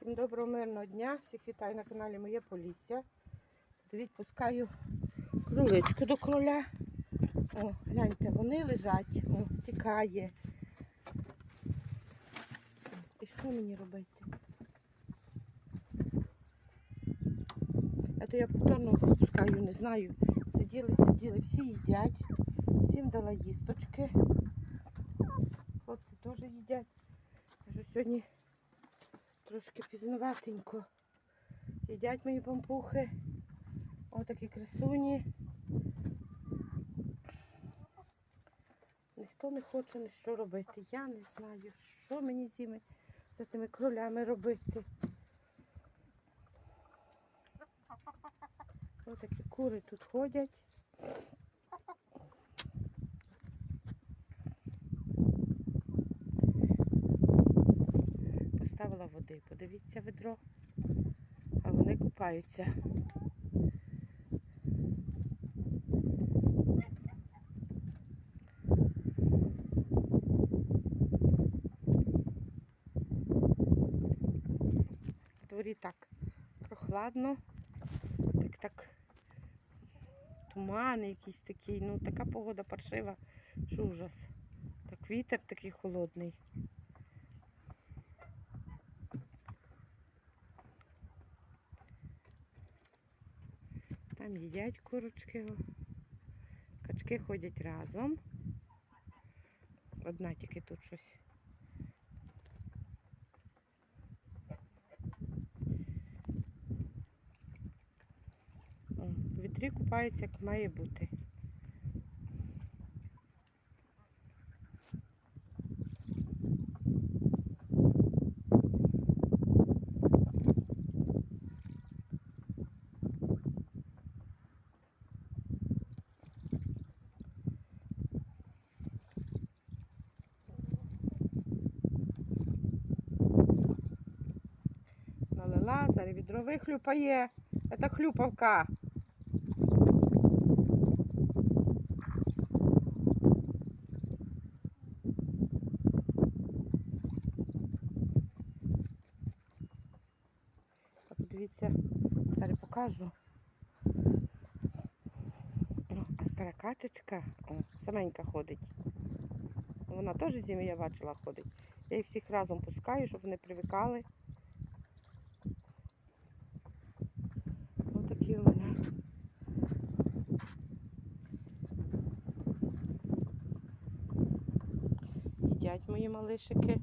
Всім доброго мирного дня. Всіх вітаю на каналі Моє Полісся. Дивіться, пускаю кроличку до кроля. О, гляньте, вони лежать, о, тікає. І що мені робити? А то я повторно пускаю, не знаю. Сиділи, сиділи, всі їдять. Всім дала їсточки. Хлопці теж їдять. Кажу, сьогодні трошки пізноватенько. Їдять мої пампухи. Отакі красуні. Ніхто не хоче ні що робити. Я не знаю, що мені з за тими кролями робити. Отакі кури тут ходять. Води. Подивіться ведро. А вони купаються. Дворі так прохладно, так так туман якийсь такий, ну така погода паршива, що ужас. Так вітер такий холодний. Там їдять курочки. Качки ходять разом. Одна тільки тут щось. Вітрі купається, як має бути. Зараз відро вихлюпає. Це хлюпавка. Подивіться, зараз покажу. А стара качечка, саменька ходить. Вона теж зимі я бачила ходить. Я їх всіх разом пускаю, щоб вони привикали. Їдять мої малишики.